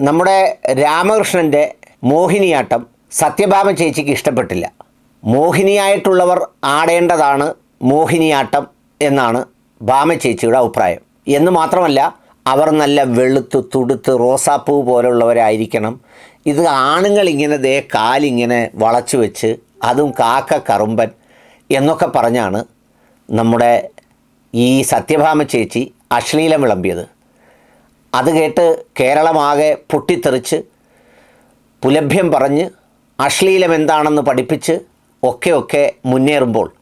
നമ്മുടെ രാമകൃഷ്ണന്റെ മോഹിനിയാട്ടം സത്യഭാമ ചേച്ചിക്ക് ഇഷ്ടപ്പെട്ടില്ല. മോഹിനിയായിട്ടുള്ളവർ ആടേണ്ടതാണ് മോഹിനിയാട്ടം എന്നാണ് ഭാമ ചേച്ചിയുടെ അഭിപ്രായം. എന്ന് മാത്രമല്ല അവർ നല്ല വെളുത്ത് തുടുത്ത് റോസാപ്പൂ പോലുള്ളവരായിരിക്കണം. ഇത് ആണുങ്ങളിങ്ങനെ ദേ കാലിങ്ങനെ വളച്ചു വെച്ച് അതും കാക്ക കറുമ്പൻ എന്നൊക്കെ പറഞ്ഞാണ് നമ്മുടെ ഈ സത്യഭാമ ചേച്ചി അശ്ലീലം വിളമ്പിയത്. അത് കേട്ട് കേരളമാകെ പൊട്ടിത്തെറിച്ച് പുലഭ്യം പറഞ്ഞ് അശ്ലീലം എന്താണെന്ന് പഠിപ്പിച്ച് ഒക്കെ ഒക്കെ മുന്നേറുമ്പോൾ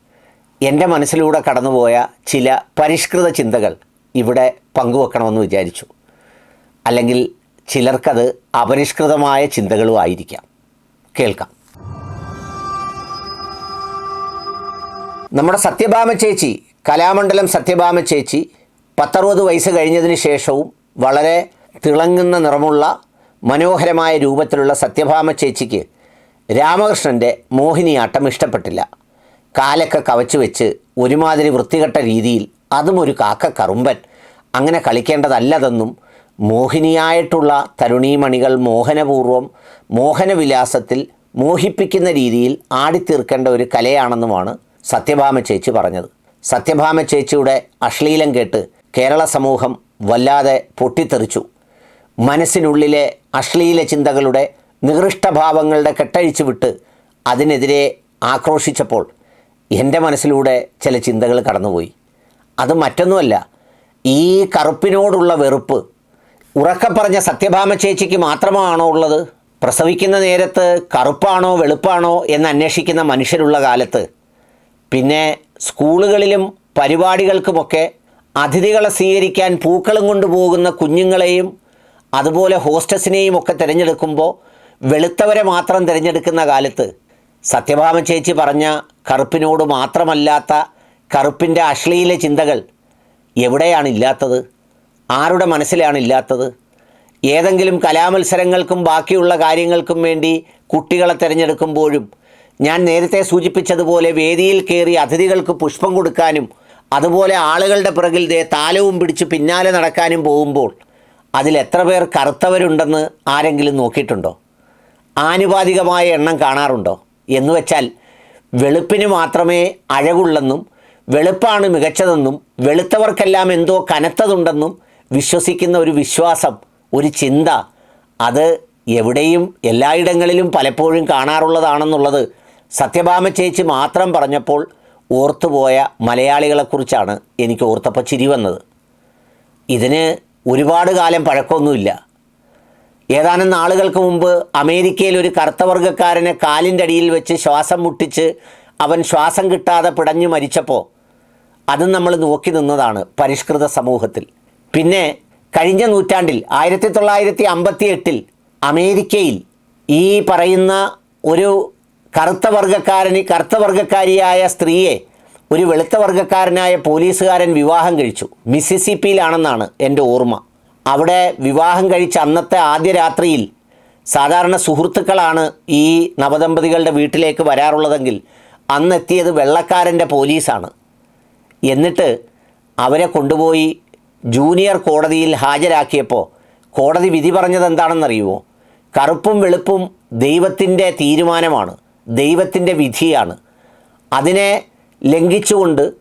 എന്റെ മനസ്സിലൂടെ കടന്നുപോയ ചില പരിഷ്കൃത ചിന്തകൾ ഇവിടെ പങ്കുവെക്കണമെന്ന് വിചാരിച്ചു. അല്ലെങ്കിൽ ചിലർക്കത് അപരിഷ്കൃതമായ ചിന്തകളും ആയിരിക്കാം. കേൾക്കാം. നമ്മുടെ സത്യഭാമ ചേച്ചി കലാമണ്ഡലം സത്യഭാമ ചേച്ചി പത്തറുപത് വയസ്സ് കഴിഞ്ഞതിന് ശേഷവും വളരെ തിളങ്ങുന്ന നിറമുള്ള മനോഹരമായ രൂപത്തിലുള്ള സത്യഭാമ ചേച്ചിക്ക് രാമകൃഷ്ണന്റെ മോഹിനിയാട്ടം ഇഷ്ടപ്പെട്ടില്ല. കാലൊക്കെ കവച്ചു വെച്ച് ഒരുമാതിരി വൃത്തികെട്ട രീതിയിൽ അതും ഒരു കാക്ക കറുമ്പൻ. അങ്ങനെ കളിക്കേണ്ടതല്ലതെന്നും മോഹിനിയായിട്ടുള്ള തരുണീമണികൾ മോഹനപൂർവം മോഹനവിലാസത്തിൽ മോഹിപ്പിക്കുന്ന രീതിയിൽ ആടിത്തീർക്കേണ്ട ഒരു കലയാണെന്നുമാണ് സത്യഭാമ ചേച്ചി പറഞ്ഞത്. സത്യഭാമ ചേച്ചിയുടെ അശ്ലീലം കേട്ട് കേരള സമൂഹം വല്ലാതെ പൊട്ടിത്തെറിച്ചു. മനസ്സിനുള്ളിലെ അശ്ലീല ചിന്തകളുടെ നികൃഷ്ടഭാവങ്ങളുടെ കെട്ടഴിച്ചു വിട്ട് അതിനെതിരെ ആക്രോശിച്ചപ്പോൾ എന്റെ മനസ്സിലൂടെ ചില ചിന്തകൾ കടന്നുപോയി. അത് മറ്റൊന്നുമല്ല ഈ കറുപ്പിനോടുള്ള വെറുപ്പ് ഉറക്കെ പറഞ്ഞ സത്യഭാമ ചേച്ചിക്ക് മാത്രമാണോ ഉള്ളത്? പ്രസവിക്കുന്ന നേരത്ത് കറുപ്പാണോ വെളുപ്പാണോ എന്ന് അന്വേഷിക്കുന്ന മനുഷ്യരുള്ള കാലത്ത് പിന്നെ സ്കൂളുകളിലും പരിപാടികൾക്കുമൊക്കെ അതിഥികളെ സ്വീകരിക്കാൻ പൂക്കളും കൊണ്ടുപോകുന്ന കുഞ്ഞുങ്ങളെയും അതുപോലെ ഹോസ്റ്റസിനെയും ഒക്കെ തിരഞ്ഞെടുക്കുമ്പോൾ വെളുത്തവരെ മാത്രം തിരഞ്ഞെടുക്കുന്ന കാലത്ത് സത്യഭാമ ചേച്ചി പറഞ്ഞ കറുപ്പിനോട് മാത്രമല്ലാത്ത കറുപ്പിന്റെ അശ്ലീല ചിന്തകൾ എവിടെയാണ് ഇല്ലാത്തത്? ആരുടെ മനസ്സിലാണ് ഇല്ലാത്തത്? ഏതെങ്കിലും കലാമത്സരങ്ങൾക്കും ബാക്കിയുള്ള കാര്യങ്ങൾക്കും വേണ്ടി കുട്ടികളെ തിരഞ്ഞെടുക്കുമ്പോഴും ഞാൻ നേരത്തെ സൂചിപ്പിച്ചതുപോലെ വേദിയിൽ കയറി അതിഥികൾക്ക് പുഷ്പം കൊടുക്കാനും അതുപോലെ ആളുകളുടെ പിറകിൽ ദേ താലവും പിടിച്ച് പിന്നാലെ നടക്കാനും പോകുമ്പോൾ അതിൽ എത്ര പേർ കറുത്തവരുണ്ടെന്ന് ആരെങ്കിലും നോക്കിയിട്ടുണ്ടോ? ആനുപാതികമായ എണ്ണം കാണാറുണ്ടോ? എന്ന് വെച്ചാൽ വെളുപ്പിന് മാത്രമേ അഴകുള്ളെന്നും വെളുപ്പാണ് മികച്ചതെന്നും വെളുത്തവർക്കെല്ലാം എന്തോ കനത്തതുണ്ടെന്നും വിശ്വസിക്കുന്ന ഒരു വിശ്വാസം ഒരു ചിന്ത അത് എവിടെയും എല്ലായിടങ്ങളിലും പലപ്പോഴും കാണാറുള്ളതാണെന്നുള്ളത് സത്യഭാമ ചേച്ചി മാത്രം പറഞ്ഞപ്പോൾ ഓർത്തുപോയ മലയാളികളെക്കുറിച്ചാണ് എനിക്ക് ഓർത്തപ്പോൾ ചിരി വന്നത്. ഇതിന് ഒരുപാട് കാലം പഴക്കമൊന്നുമില്ല. ഏതാനും നാളുകൾക്ക് മുമ്പ് അമേരിക്കയിൽ ഒരു കറുത്തവർഗക്കാരനെ കാലിന്റെ അടിയിൽ വെച്ച് ശ്വാസം മുട്ടിച്ച് അവൻ ശ്വാസം കിട്ടാതെ പിടഞ്ഞു മരിച്ചപ്പോൾ അതും നമ്മൾ നോക്കി നിന്നതാണ് പരിഷ്കൃത സമൂഹത്തിൽ. പിന്നെ കഴിഞ്ഞ നൂറ്റാണ്ടിൽ ആയിരത്തി തൊള്ളായിരത്തി അമ്പത്തി എട്ടിൽ അമേരിക്കയിൽ ഈ പറയുന്ന ഒരു കറുത്ത വർഗക്കാരന് കറുത്ത വർഗക്കാരിയായ സ്ത്രീയെ ഒരു വെളുത്ത വർഗക്കാരനായ പോലീസുകാരൻ വിവാഹം കഴിച്ചു. മിസിസിപ്പിയിലാണെന്നാണ് എന്റെ ഓർമ്മ. അവിടെ വിവാഹം കഴിച്ച അന്നത്തെ ആദ്യ രാത്രിയിൽ സാധാരണ സുഹൃത്തുക്കളാണ് ഈ നവദമ്പതികളുടെ വീട്ടിലേക്ക് വരാറുള്ളതെങ്കിൽ അന്നെത്തിയത് വെള്ളക്കാരന്റെ പോലീസാണ്. എന്നിട്ട് അവരെ കൊണ്ടുപോയി ജൂനിയർ കോടതിയിൽ ഹാജരാക്കിയപ്പോൾ കോടതി വിധി പറഞ്ഞത് എന്താണെന്നറിയുമോ കറുപ്പും വെളുപ്പും ദൈവത്തിന്റെ തീരുമാനമാണ്. ദൈവത്തിന്റെ വിധിയാണ്. അതിനെ ലംഘിച്ചുകൊണ്ട്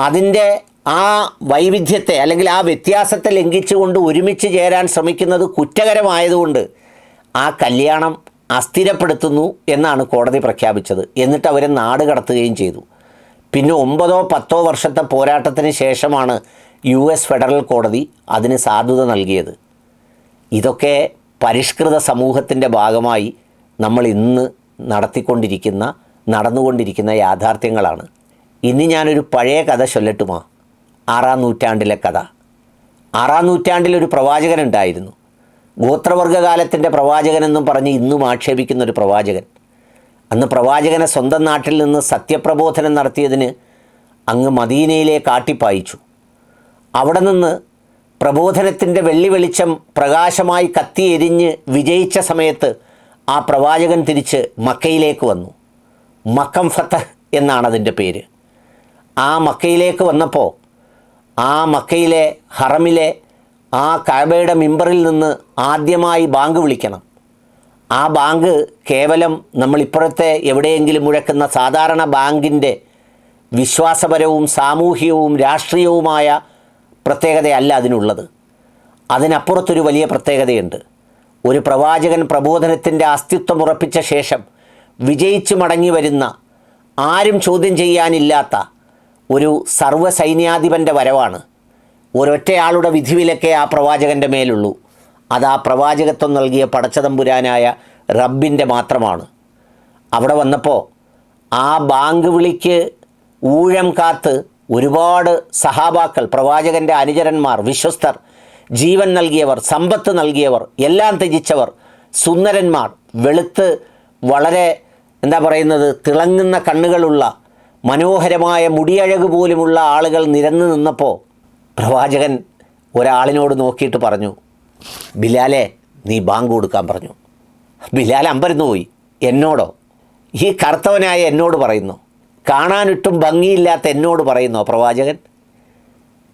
അതിന്റെ ആ വൈവിധ്യത്തെ അല്ലെങ്കിൽ ആ വ്യത്യാസത്തെ ലംഘിച്ചുകൊണ്ട് ഒരുമിച്ച് ചേരാൻ ശ്രമിക്കുന്നത് കുറ്റകരമായതുകൊണ്ട് ആ കല്യാണം അസ്ഥിരപ്പെടുത്തുന്നു എന്നാണ് കോടതി പ്രഖ്യാപിച്ചത്. എന്നിട്ട് അവരെ നാട് കടത്തുകയും ചെയ്തു. പിന്നെ ഒമ്പതോ പത്തോ വർഷത്തെ പോരാട്ടത്തിന് ശേഷമാണ് യു എസ് ഫെഡറൽ കോടതി അതിന് സാധുത നൽകിയത്. ഇതൊക്കെ പരിഷ്കൃത സമൂഹത്തിന്റെ ഭാഗമായി നമ്മൾ ഇന്ന് നടത്തിക്കൊണ്ടിരിക്കുന്ന നടന്നുകൊണ്ടിരിക്കുന്ന യാഥാർത്ഥ്യങ്ങളാണ്. ഇനി ഞാനൊരു പഴയ കഥ ചൊല്ലട്ടുമാ. ആറാം നൂറ്റാണ്ടിലെ കഥ. ആറാം നൂറ്റാണ്ടിലൊരു പ്രവാചകനുണ്ടായിരുന്നു. ഗോത്രവർഗകാലത്തിന്റെ പ്രവാചകനെന്നും പറഞ്ഞ് ഇന്നും ആക്ഷേപിക്കുന്ന ഒരു പ്രവാചകൻ. അന്ന് പ്രവാചകനെ സ്വന്തം നാട്ടിൽ നിന്ന് സത്യപ്രബോധനം നടത്തിയതിന് അങ്ങ് മദീനയിലെ കാട്ടിപ്പായിച്ചു. അവിടെ നിന്ന് പ്രബോധനത്തിന്റെ വെള്ളി വെളിച്ചം പ്രകാശമായി കത്തിയെരിഞ്ഞ് വിജയിച്ച സമയത്ത് ആ പ്രവാചകൻ തിരിച്ച് മക്കയിലേക്ക് വന്നു. മക്കം ഫത്തഹ് എന്നാണ് അതിന്റെ പേര്. ആ മക്കയിലേക്ക് വന്നപ്പോൾ ആ മക്കയിലെ ഹറമിലെ ആ കഅബയുടെ മിമ്പറിൽ നിന്ന് ആദ്യമായി ബാങ്ക് വിളിക്കണം. ആ ബാങ്ക് കേവലം നമ്മളിപ്പോഴത്തെ എവിടെയെങ്കിലും മുഴക്കുന്ന സാധാരണ ബാങ്കിന്റെ വിശ്വാസപരവും സാമൂഹികവും രാഷ്ട്രീയവുമായ പ്രത്യേകതയല്ല അതിനുള്ളത്. അതിനപ്പുറത്തൊരു വലിയ പ്രത്യേകതയുണ്ട്. ഒരു പ്രവാചകൻ പ്രബോധനത്തിന്റെ അസ്തിത്വം ഉറപ്പിച്ച ശേഷം വിജയിച്ചു മടങ്ങി വരുന്ന ആരും ചോദ്യം ചെയ്യാനില്ലാത്ത ഒരു സർവസൈന്യാധിപന്റെ വരവാണ്. ഒരൊറ്റയാളുടെ വിധിവിലക്കേ ആ പ്രവാചകന്റെ മേലുള്ളൂ. അത് ആ പ്രവാചകത്വം നൽകിയ പടച്ചതമ്പുരാനായ റബ്ബിന്റെ മാത്രമാണ്. അവിടെ വന്നപ്പോൾ ആ ബാങ്ക് വിളിക്ക് ഊഴം കാത്ത് ഒരുപാട് സഹാബാക്കൾ പ്രവാചകന്റെ അനുചരന്മാർ വിശ്വസ്തർ ജീവൻ നൽകിയവർ സമ്പത്ത് നൽകിയവർ എല്ലാം ത്യജിച്ചവർ സുന്ദരന്മാർ വെളുത്ത് വളരെ എന്താ പറയുന്നത് തിളങ്ങുന്ന കണ്ണുകളുള്ള മനോഹരമായ മുടിയഴക് പോലുമുള്ള ആളുകൾ നിരന്നു നിന്നപ്പോൾ പ്രവാചകൻ ഒരാളിനോട് നോക്കിയിട്ട് പറഞ്ഞു ബിലാലെ നീ ബാങ്ക് കൊടുക്കാൻ പറഞ്ഞു. ബിലാൽ അമ്പരന്നു പോയി. എന്നോടോ? ഈ കറുത്തവനായ എന്നോട് പറയുന്നു. കാണാനിട്ടും ഭംഗിയില്ലാത്ത എന്നോട് പറയുന്നോ പ്രവാചകൻ.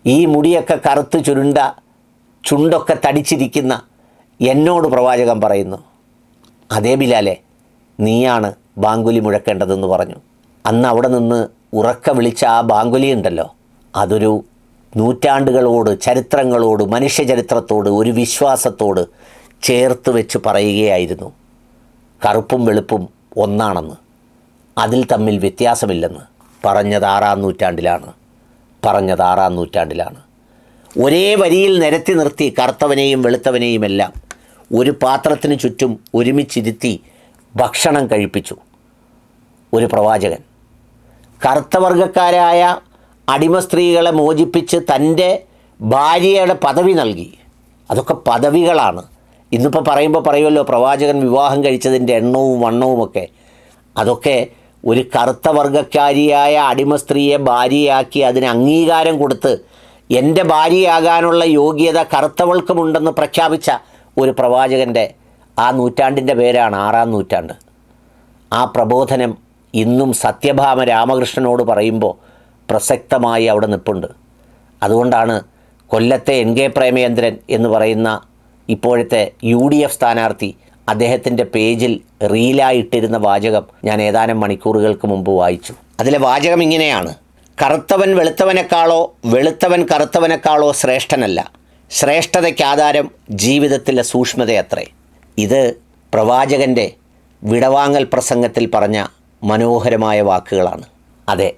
ഈ മുടിയൊക്കെ കറുത്ത് ചുരുണ്ട ചുണ്ടൊക്കെ തടിച്ചിരിക്കുന്ന എന്നോട് പ്രവാചകൻ പറയുന്നു അതേ ബിലാലെ നീയാണ് ബാങ്കുലി മുഴക്കേണ്ടതെന്ന് പറഞ്ഞു. അന്ന് അവിടെ നിന്ന് ഉറക്ക വിളിച്ച ആ ബാങ്കുലി ഉണ്ടല്ലോ അതൊരു നൂറ്റാണ്ടുകളോട് ചരിത്രങ്ങളോട് മനുഷ്യചരിത്രത്തോട് ഒരു വിശ്വാസത്തോട് ചേർത്ത് വെച്ച് പറയുകയായിരുന്നു. കറുപ്പും വെളുപ്പും ഒന്നാണെന്ന് അതിൽ തമ്മിൽ വ്യത്യാസമില്ലെന്ന് പറഞ്ഞത് ആറാം നൂറ്റാണ്ടിലാണ് പറഞ്ഞത് ആറാം നൂറ്റാണ്ടിലാണ്. ഒരേ വരിയിൽ നിരത്തി നിർത്തി കറുത്തവനെയും വെളുത്തവനെയും എല്ലാം ഒരു പാത്രത്തിന് ചുറ്റും ഒരുമിച്ചിരുത്തി ഭക്ഷണം കഴിപ്പിച്ചു. ഒരു പ്രവാചകൻ. കറുത്തവർഗക്കാരായ അടിമ സ്ത്രീകളെ മോചിപ്പിച്ച് തന്റെ ഭാര്യയുടെ പദവി നൽകി. അതൊക്കെ പദവികളാണ്. ഇന്നിപ്പോൾ പറയുമ്പോൾ പറയുമല്ലോ പ്രവാചകൻ വിവാഹം കഴിച്ചതിന്റെ എണ്ണവും വണ്ണവുമൊക്കെ. അതൊക്കെ ഒരു കറുത്ത വർഗക്കാരിയായ അടിമ സ്ത്രീയെ ഭാര്യയാക്കി അതിന് അംഗീകാരം കൊടുത്ത് എന്റെ ഭാര്യയാകാനുള്ള യോഗ്യത കറുത്തവൾക്കുമുണ്ടെന്ന് പ്രഖ്യാപിച്ച ഒരു പ്രവാചകന്റെ ആ നൂറ്റാണ്ടിന്റെ പേരാണ് ആറാം നൂറ്റാണ്ട്. ആ പ്രബോധനം ഇന്നും സത്യഭാമ രാമകൃഷ്ണനോട് പറയുമ്പോൾ പ്രസക്തമായി അവിടെ നിൽപ്പുണ്ട്. അതുകൊണ്ടാണ് കൊല്ലത്തെ എൻ കെ പ്രേമചന്ദ്രൻ എന്ന് പറയുന്ന ഇപ്പോഴത്തെ യു ഡി എഫ് സ്ഥാനാർത്ഥി അദ്ദേഹത്തിന്റെ പേജിൽ റീലായിട്ടിരുന്ന വാചകം ഞാൻ ഏതാനും മണിക്കൂറുകൾക്ക് മുമ്പ് വായിച്ചു. അതിലെ വാചകം ഇങ്ങനെയാണ്. കറുത്തവൻ വെളുത്തവനേക്കാളോ വെളുത്തവൻ കറുത്തവനേക്കാളോ ശ്രേഷ്ഠനല്ല. ശ്രേഷ്ഠതയ്ക്ക് ആധാരം ജീവിതത്തിലെ സൂക്ഷ്മതയത്രേ. ഇത് പ്രവാചകന്റെ വിടവാങ്ങൽ പ്രസംഗത്തിൽ പറഞ്ഞ മനോഹരമായ വാക്കുകളാണ്. അതെ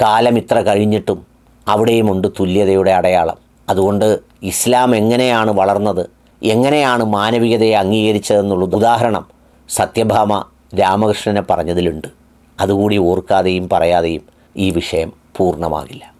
കാലം ഇത്ര കഴിഞ്ഞിട്ടും അവിടെയുമുണ്ട് തുല്യതയുടെ അടയാളം. അതുകൊണ്ട് ഇസ്ലാം എങ്ങനെയാണ് വളർന്നത് എങ്ങനെയാണ് മാനവികതയെ അംഗീകരിച്ചതെന്നുള്ള ഉദാഹരണം സത്യഭാമ രാമകൃഷ്ണനെ പറഞ്ഞതിലുണ്ട്. അതുകൂടി ഓർക്കാതെയും പറയാതെയും ഈ വിഷയം പൂർണമാകില്ല.